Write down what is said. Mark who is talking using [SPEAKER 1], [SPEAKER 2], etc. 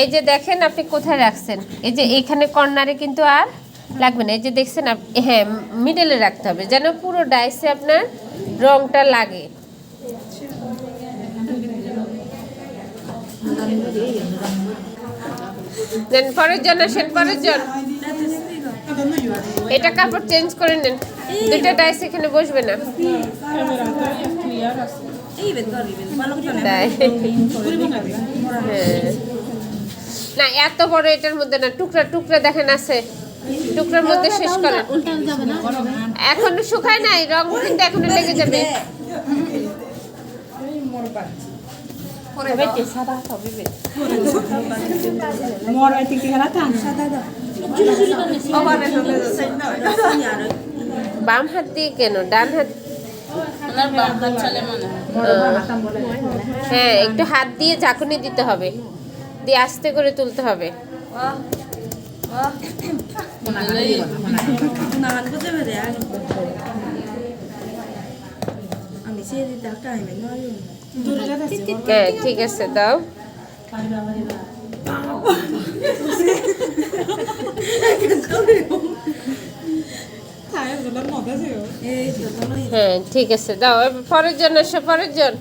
[SPEAKER 1] এই যে দেখেন আপনি কোথায় রাখছেন? এই যে এইখানে কর্নারে কিন্তু আর লাগবে না। এই যে দেখছেন হ্যাঁ মিডলে রাখতে হবে। যেন পুরো ডাইসে আপনার রংটা লাগে। দেন পরের জন আসেন, পরের জন। এটা কাপড় চেঞ্জ করে নেন। দুইটা ডাইস এখানে বসবে না। তাই হ্যাঁ। না এত বড় এটার মধ্যে না টুকরা টুকরা দেখেন আছে। টুকরার মধ্যে শেষ করেন এখনও শুকায় নাই রং কিন্তু এখনও লেগে যাবে। বাম হাত দিয়ে কেন? ডান হাত হ্যাঁ। একটু হাত দিয়ে ঝাঁকুনি দিতে হবে। দিয়ে আস্তে করে তুলতে হবে। হ্যাঁ ঠিক আছে দাও। হ্যাঁ ঠিক আছে দাও পরের জন এসো পরের জন।